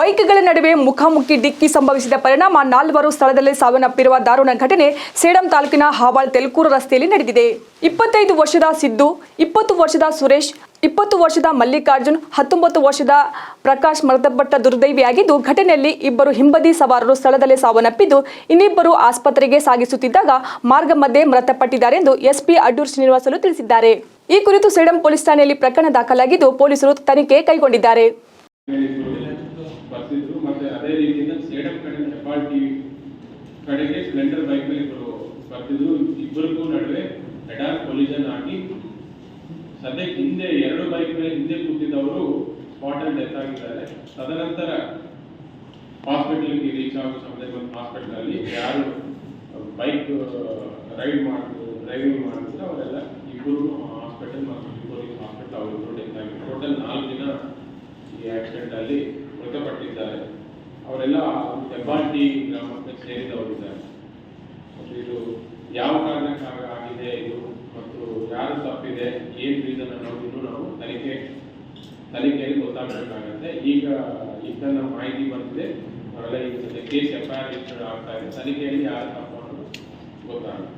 ಬೈಕ್ಗಳ ನಡುವೆ ಮುಖಾಮುಖಿ ಡಿಕ್ಕಿ ಸಂಭವಿಸಿದ ಪರಿಣಾಮ ನಾಲ್ವರು ಸ್ಥಳದಲ್ಲೇ ಸಾವನ್ನಪ್ಪಿರುವ ದಾರುಣ ಘಟನೆ ಸೇಡಂ ತಾಲೂಕಿನ ಹಾವಾಳ್ ತೆಲ್ಕೂರು ರಸ್ತೆಯಲ್ಲಿ ನಡೆದಿದೆ. ಇಪ್ಪತ್ತೈದು ವರ್ಷದ ಸಿದ್ದು, ಇಪ್ಪತ್ತು ವರ್ಷದ ಸುರೇಶ್, ಇಪ್ಪತ್ತು ವರ್ಷದ ಮಲ್ಲಿಕಾರ್ಜುನ್, ಹತ್ತೊಂಬತ್ತು ವರ್ಷದ ಪ್ರಕಾಶ್ ಮೃತಪಟ್ಟ ದುರ್ದೈವಿಯಾಗಿದ್ದು, ಘಟನೆಯಲ್ಲಿ ಇಬ್ಬರು ಹಿಂಬದಿ ಸವಾರರು ಸ್ಥಳದಲ್ಲೇ ಸಾವನ್ನಪ್ಪಿದ್ದು, ಇನ್ನಿಬ್ಬರು ಆಸ್ಪತ್ರೆಗೆ ಸಾಗಿಸುತ್ತಿದ್ದಾಗ ಮಾರ್ಗ ಮಧ್ಯೆ ಮೃತಪಟ್ಟಿದ್ದಾರೆಂದು ಎಸ್ಪಿ ಅಡ್ಡೂರ್ ಶ್ರೀನಿವಾಸಲು ತಿಳಿಸಿದ್ದಾರೆ. ಈ ಕುರಿತು ಸೇಡಂ ಪೊಲೀಸ್ ಠಾಣೆಯಲ್ಲಿ ಪ್ರಕರಣ ದಾಖಲಾಗಿದ್ದು, ಪೊಲೀಸರು ತನಿಖೆ ಕೈಗೊಂಡಿದ್ದಾರೆ. ಬರ್ತಿದ್ರು ಮತ್ತೆ ಅದೇ ರೀತಿಯಿಂದ ಸೇಡಂ ಕಡೆ ಹೆಬ್ಬಾಳ್ ಕಡೆಗೆ ಸ್ಪ್ಲೆಂಡರ್ ಬೈಕ್ ಮೇಲೆ ಇಬ್ಬರು ಬರ್ತಿದ್ರು. ಇಬ್ಬರಿಗೂ ನಡುವೆ ಹೆಡಾರ್ ಕೊಲಿಜನ್ ಆಗಿ ಸದ್ಯಕ್ಕೆ ಹಿಂದೆ ಎರಡು ಬೈಕ್ ಮೇಲೆ ಹಿಂದೆ ಕೂತಿದ್ದವರು ಸ್ಪಾಟ್ ಅಲ್ಲಿ ಡೆತ್ ಆಗಿದ್ದಾರೆ. ತದನಂತರ ಹಾಸ್ಪಿಟಲ್ಗೆ ರೀಚ್ ಆಗೋ ಸಮಯದಲ್ಲಿ ಒಂದು ಹಾಸ್ಪಿಟಲ್ ಅಲ್ಲಿ ಯಾರು ಬೈಕ್ ರೈಡ್ ಮಾಡಿದ್ರು ಡ್ರೈವಿಂಗ್ ಮಾಡಿದ್ರು, ಅವರೆಲ್ಲ ಇಬ್ಬರು ಹಾಸ್ಪಿಟಲ್ ಮತ್ತು ಇಬ್ಬರಿಗೆ ಹಾಸ್ಪಿಟಲ್ ಅವರು ಡೆತ್ ಆಗಿದ್ರು. ಟೋಟಲ್ ನಾಲ್ಕು ದಿನ ಈ ಆಕ್ಸಿಡೆಂಟ್ ಅಲ್ಲಿ ಮೃತಪಟ್ಟಿದ್ದಾರೆ ಅವರೆಲ್ಲ ಹೆಬ್ಬಾಟಿ ಗ್ರಾಮಕ್ಕೆ ಸೇರಿದವರಿದ್ದಾರೆ. ಇದು ಯಾವ ಕಾರಣಕ್ಕಾಗಿ ಆಗಿದೆ, ಇದು ಮತ್ತು ಯಾರು ತಪ್ಪಿದೆ, ಏನ್ ರೀಸನ್ ಇನ್ನೂ ನಾವು ತನಿಖೆ, ತನಿಖೆಯಲ್ಲಿ ಗೊತ್ತಾಗಬೇಕಾಗತ್ತೆ. ಈಗ ಇದನ್ನ ಮಾಹಿತಿ ಬಂದಿದೆ. ಅವರೆಲ್ಲ ಈಗ ಕೇಸ್ ಎಫ್ ಐ ಆರ್ ಆಗ್ತಾ ಇದೆ. ತನಿಖೆಯಲ್ಲಿ ಯಾರು ತಪ್ಪು ಅನ್ನೋದು ಗೊತ್ತಾಗುತ್ತೆ